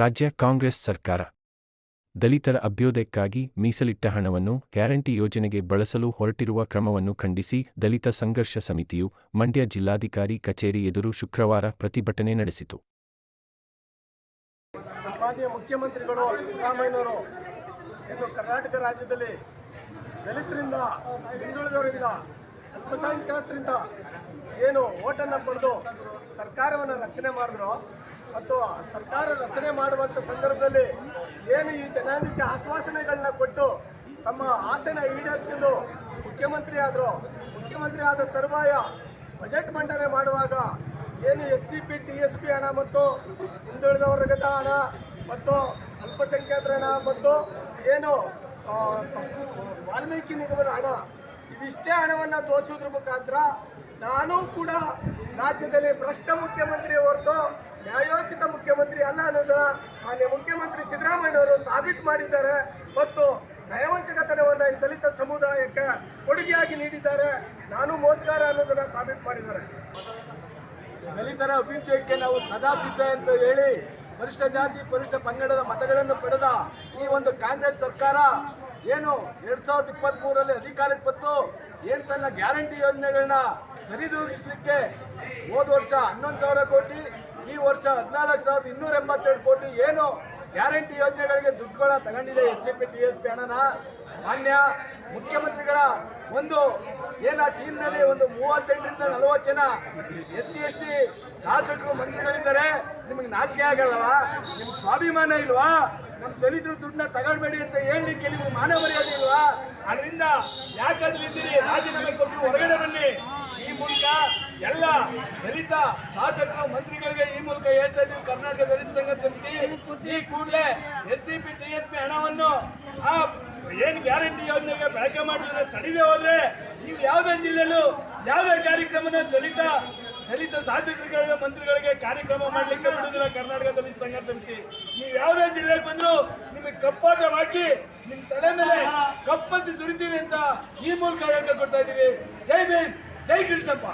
ರಾಜ್ಯ ಕಾಂಗ್ರೆಸ್ ಸರ್ಕಾರ. ದಲಿತರ ಅಭ್ಯುದಯಕ್ಕಾಗಿ ಮೀಸಲಿಟ್ಟ ಹಣವನ್ನು ಗ್ಯಾರಂಟಿ ಯೋಜನೆಗೆ ಬಳಸಲು ಹೊರಟಿರುವ ಕ್ರಮವನ್ನು ಖಂಡಿಸಿ ದಲಿತ ಸಂಘರ್ಷ ಸಮಿತಿಯು ಮಂಡ್ಯ ಜಿಲ್ಲಾಧಿಕಾರಿ ಕಚೇರಿ ಎದುರು ಶುಕ್ರವಾರ ಪ್ರತಿಭಟನೆ ನಡೆಸಿತು. ಕರ್ನಾಟಕ ರಾಜ್ಯದಲ್ಲಿ ದಲಿತರಿಂದ ಹಿಂದುಳಿದವರಿಂದ ಅಲ್ಪಸಂಖ್ಯಾತರಿಂದ ಏನು ಓಟನ್ನು ಪಡೆದು ಸರ್ಕಾರವನ್ನು ರಚನೆ ಮಾಡಿದ್ರು ಮತ್ತು ಸರ್ಕಾರ ರಚನೆ ಮಾಡುವಂಥ ಸಂದರ್ಭದಲ್ಲಿ ಏನು ಈ ಜನಾಂಗಕ್ಕೆ ಆಶ್ವಾಸನೆಗಳನ್ನ ಕೊಟ್ಟು ತಮ್ಮ ಆಸೆನ ಈಡೇರಿಸ್ಕೊಂಡು ಮುಖ್ಯಮಂತ್ರಿ ಆದರು, ಮುಖ್ಯಮಂತ್ರಿ ಆದ ತರುವಾಯ ಬಜೆಟ್ ಮಂಡನೆ ಮಾಡುವಾಗ ಏನು S C P, T S P ಹಣ ಮತ್ತು ಹಿಂದುಳಿದ ವರ್ಗದ ಹಣ ಮತ್ತು ಅಲ್ಪಸಂಖ್ಯಾತರ ಹಣ ಮತ್ತು ಏನು ವಾಲ್ಮೀಕಿ ನಿಗಮದ ಹಣ ಇವಿಷ್ಟೇ ಹಣವನ್ನು ತೋರಿಸೋದ್ರ ಮುಖಾಂತರ ನಾನು ಕೂಡ ರಾಜ್ಯದಲ್ಲಿ ಭ್ರಷ್ಟ ಮುಖ್ಯಮಂತ್ರಿ ಹೊರತು ನ್ಯಾಯೋಚಿತ ಮುಖ್ಯಮಂತ್ರಿ ಅಲ್ಲ ಅನ್ನೋದನ್ನ ಮಾನ್ಯ ಮುಖ್ಯಮಂತ್ರಿ ಸಿದ್ದರಾಮಯ್ಯನವರು ಸಾಬೀತು ಮಾಡಿದ್ದಾರೆ ಮತ್ತು ನಯವಂಚಕತನವನ್ನು ಈ ದಲಿತ ಸಮುದಾಯಕ್ಕೆ ಕೊಡುಗೆಯಾಗಿ ನೀಡಿದ್ದಾರೆ. ನಾನು ಮೋಸಗಾರ ಅನ್ನೋದನ್ನ ಸಾಬೀತು ಮಾಡಿದ್ದಾರೆ. ದಲಿತರ ಅಭ್ಯುದಯಕ್ಕೆ ನಾವು ಸದಾ ಸಿದ್ಧ ಅಂತ ಹೇಳಿ ಪರಿಷ್ಠ ಜಾತಿ ಪರಿಷ್ಠ ಪಂಗಡದ ಮತಗಳನ್ನು ಪಡೆದ ಈ ಒಂದು ಕಾಂಗ್ರೆಸ್ ಸರ್ಕಾರ ಏನು ಎರಡ್ ಸಾವಿರದ ಇಪ್ಪತ್ತ್ ಮೂರರಲ್ಲಿ ಅಧಿಕಾರಕ್ಕೆ ಬಂತು ಏನು ತನ್ನ ಗ್ಯಾರಂಟಿ ಯೋಜನೆಗಳನ್ನ ಸರಿದೂಗಿಸ್ಲಿಕ್ಕೆ ಹೋದ ವರ್ಷ ಹನ್ನೊಂದು ಸಾವಿರ ಕೋಟಿ, ಈ ವರ್ಷ ಹದಿನಾಲ್ಕು ಸಾವಿರದ ಇನ್ನೂರ ಎಂಬತ್ತೆರಡು ಕೋಟಿ ಏನು ಗ್ಯಾರಂಟಿ ಯೋಜನೆಗಳಿಗೆ ದುಡ್ಡುಗಳ ತಗೊಂಡಿದೆ S C P T S P ಹಣನ? ಮಾನ್ಯ ಮುಖ್ಯಮಂತ್ರಿಗಳ ಒಂದು ಏನು ಆ ಟೀಮ್ನಲ್ಲಿ ಒಂದು ಮೂವತ್ತೆಂಟರಿಂದ ನಲವತ್ತು ಜನ ಎಸ್ ಸಿ, ಎಸ್ ಟಿ ಶಾಸಕರು, ಮಂತ್ರಿಗಳಿದ್ದಾರೆ, ನಿಮಗೆ ನಾಚಿಕೆ ಆಗಲ್ಲವಾ ನಿಮ್ಗೆ ಸ್ವಾಭಿಮಾನ ಇಲ್ವಾ? ನಮ್ಮ ದಲಿತರು ದುಡ್ಡನ್ನ ತಗೊಳ್ಬೇಡಿ ಅಂತ ಹೇಳಲಿಕ್ಕೆ ನಿಮ್ಗೆ ಮಾನ ಮರ್ಯಾದೆ ಇಲ್ವಾ? ಅದರಿಂದ ಯಾಕಾದ್ರೂ ಇದ್ದೀರಿ? ರಾಜೀನಾಮೆ ಕೊಟ್ಟು ಹೊರಗಡೆ ಬನ್ನಿ. ಈ ಮೂಲಕ ಎಲ್ಲ ದಲಿತ ಶಾಸಕರು, ಮಂತ್ರಿಗಳಿಗೆ ಈ ಮೂಲಕ ಹೇಳ್ತಾ ಇದ್ದೀವಿ, ಕರ್ನಾಟಕ ದಲಿತ ಸಂಘ ಸಮಿತಿ. ಈ ಕೂಡಲೇ S C P T S P ಹಣವನ್ನು ಆ ಏನು ಗ್ಯಾರಂಟಿ ಯೋಜನೆಗೆ ಬಳಕೆ ಮಾಡಿದ್ರೆ ತಡೆದೇ ಹೋದ್ರೆ ನೀವು ಯಾವುದೇ ಜಿಲ್ಲೆಯಲ್ಲೂ ಯಾವುದೇ ಕಾರ್ಯಕ್ರಮನ ದಲಿತ ದಲಿತ ಶಾಸಕರುಗಳಿಗೆ, ಮಂತ್ರಿಗಳಿಗೆ ಕಾರ್ಯಕ್ರಮ ಮಾಡಲಿಕ್ಕೆ ಬಿಡುವುದಿಲ್ಲ ಕರ್ನಾಟಕ ದಲಿತ ಸಂಘ ಸಮಿತಿ. ನೀವು ಯಾವುದೇ ಜಿಲ್ಲೆಗೆ ಬಂದ್ರು ನಿಮಗೆ ಕಪ್ಪಾಟ ಹಾಕಿ ನಿಮ್ಮ ತಲೆ ಮೇಲೆ ಕಪ್ಪಸಿ ಸುರಿತೀವಿ ಅಂತ ಈ ಮೂಲಕ ಹೇಳ್ತಾ ಕೊಡ್ತಾ ಇದ್ದೀವಿ. ಜೈ ಭೀಮ್, ಜೈ ಕೃಷ್ಣಪ್ಪ.